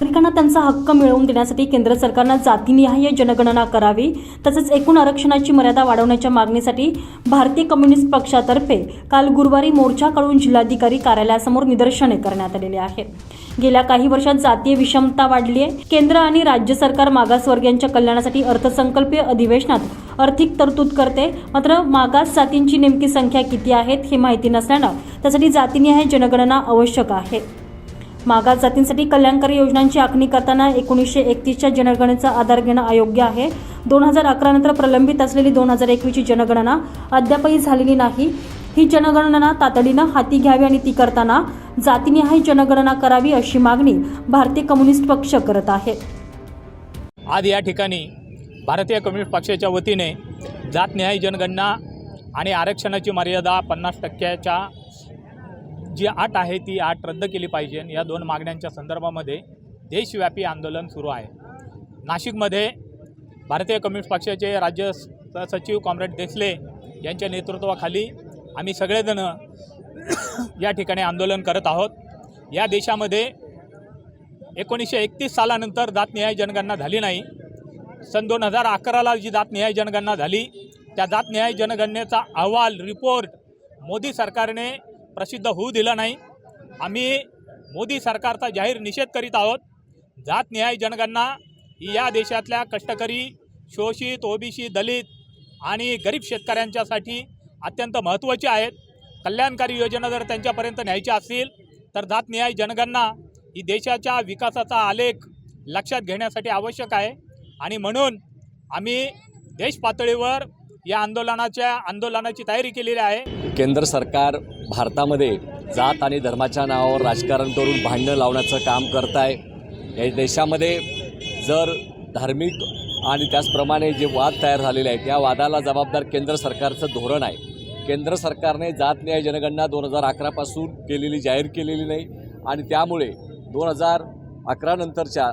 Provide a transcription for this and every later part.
नागरिकांना त्यांचा हक्क मिळवून देण्यासाठी केंद्र सरकारनं जातीनिहाय जनगणना करावी तसेच एकूण आरक्षणाची मर्यादा वाढवण्याच्या मागणीसाठी भारतीय कम्युनिस्ट पक्षातर्फे काल गुरुवारी मोर्चाकडून जिल्हाधिकारी कार्यालयासमोर निदर्शने करण्यात आलेली आहेत. गेल्या काही वर्षात जातीय विषमता वाढली आहे केंद्र आणि राज्य सरकार मागासवर्गीयांच्या कल्याणासाठी अर्थसंकल्पीय अधिवेशनात आर्थिक तरतूद करते. मात्र मागास जातींची नेमकी संख्या किती आहेत हे माहिती नसल्यानं त्यासाठी जातीनिहाय जनगणना आवश्यक आहे. मागास जातींसाठी कल्याणकारी योजनांची आखणी करताना एकोणीसशे एकतीसच्या जनगणनेचा आधार घेणं अयोग्य आहे. दोन हजार अकरा नंतर प्रलंबित असलेली दोन हजार एकवीसची जनगणना अद्यापही झालेली नाही. ही जनगणना तातडीनं हाती घ्यावी आणि ती करताना जातीनिहाय जनगणना करावी अशी मागणी भारतीय कम्युनिस्ट पक्ष करत आहे. आज या ठिकाणी भारतीय कम्युनिस्ट पक्षाच्या वतीने जातनिहाय जनगणना आणि आरक्षणाची मर्यादा पन्नास टक्क्याच्या जी आट आहे ती आट रद्द केली पाहिजे या दोन मागण्यांच्या संदर्भामध्ये देशव्यापी आंदोलन सुरू आहे. नाशिकमध्ये भारतीय कम्युनिस्ट पक्षाचे राज्य स- सचिव कॉम्रेड देसले यांच्या नेतृत्वाखाली आम्ही सगळेजण या ठिकाणी आंदोलन करत आहोत. या देशामध्ये एकोणीसशे एकतीस सालानंतर जातनिहाय जनगणना झाली नाही. सन दोन हजार अकराला जी जातनिहाय जनगणना झाली त्या जातनिहाय जनगणनेचा अहवाल रिपोर्ट मोदी सरकारने प्रसिद्ध होऊ दिलं नाही. आम्ही मोदी सरकारचा जाहीर निषेध करीत आहोत. जातनिहाय जनगणना ही या देशातल्या कष्टकरी शोषित ओबीसी दलित आणि गरीब शेतकऱ्यांच्यासाठी अत्यंत महत्त्वाची आहेत. कल्याणकारी योजना जर त्यांच्यापर्यंत न्यायच्या असतील तर जातनिहाय जनगणना ही देशाच्या विकासाचा आलेख लक्षात घेण्यासाठी आवश्यक आहे. आणि म्हणून आम्ही देश पातळीवर या आंदोलनाच्या आंदोलनाची तयारी केलेली आहे. केंद्र सरकार भारतामध्ये जात आणि धर्माच्या नावावर राजकारण करून भांडणं लावण्याचं काम करत आहे या देशामध्ये जर धार्मिक आणि त्याचप्रमाणे जे वाद तयार झालेले आहेत या वादाला जबाबदार केंद्र सरकारचं धोरण आहे. केंद्र सरकारने जात न्याय जनगणना दोन हजार अकरापासून केलेली जाहीर केलेली नाही. आणि त्यामुळे दोन हजार अकरानंतरच्या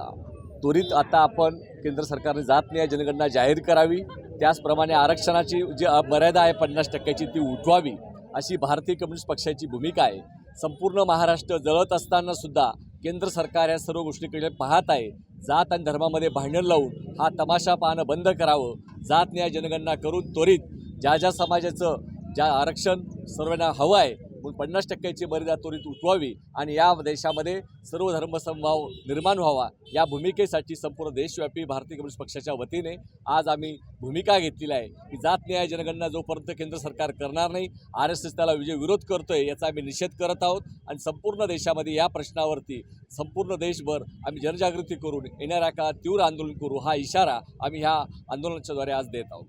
त्वरित आता आपण केंद्र सरकारने जात न्याय जनगणना जाहीर करावी. त्याचप्रमाणे आरक्षणाची जी मर्यादा आहे पन्नास टक्क्याची ती उठवावी अशी भारतीय कम्युनिस्ट पक्षाची भूमिका आहे. संपूर्ण महाराष्ट्र जळत असताना सुद्धा केंद्र सरकार या सर्व गोष्टीकडे पाहत आहे. जात आणि धर्मामध्ये भांडण लावून हा तमाशा पाहणं बंद करावं. जात न्याय जनगणना करून त्वरित ज्या ज्या समाजाचं ज्या आरक्षण सर्वांना हवं आहे पन्नास टक्क्याची मर्यादा त्वरित उठवावी आणि या देशामध्ये सर्व धर्मसमभाव निर्माण व्हावा. या भूमिकेसाठी संपूर्ण देशव्यापी भारतीय कम्युनिस्ट पक्षाच्या वतीने आज आम्ही भूमिका घेतलेली आहे. की जात न्याय जनगणना जोपर्यंत केंद्र सरकार करणार नाही आर एस एस त्याला विजय विरोध करतोय याचा आम्ही निषेध करत आहोत आणि संपूर्ण देशामध्ये या प्रश्नावरती संपूर्ण देशभर आम्ही जनजागृती करून येणाऱ्या काळात तीव्र आंदोलन करू हा इशारा आम्ही ह्या आंदोलनाच्याद्वारे आज देत आहोत.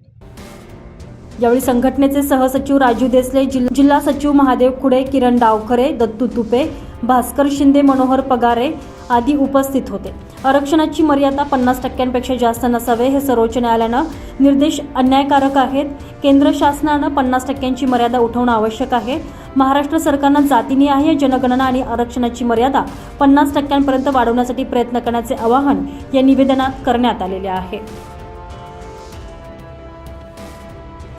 यावेळी संघटनेचे सहसचिव राजू देसले जिल्हा सचिव महादेव खुडे किरण डावखरे दत्तू तुपे भास्कर शिंदे मनोहर पगारे आदी उपस्थित होते. आरक्षणाची मर्यादा पन्नास टक्क्यांपेक्षा जास्त नसावे हे सर्वोच्च न्यायालयानं निर्देश अन्यायकारक आहेत. केंद्र शासनानं पन्नास टक्क्यांची मर्यादा उठवणं आवश्यक आहे. महाराष्ट्र सरकारनं आहे जनगणना आणि आरक्षणाची मर्यादा पन्नास टक्क्यांपर्यंत वाढवण्यासाठी प्रयत्न करण्याचे आवाहन या निवेदनात करण्यात आलेले आहे.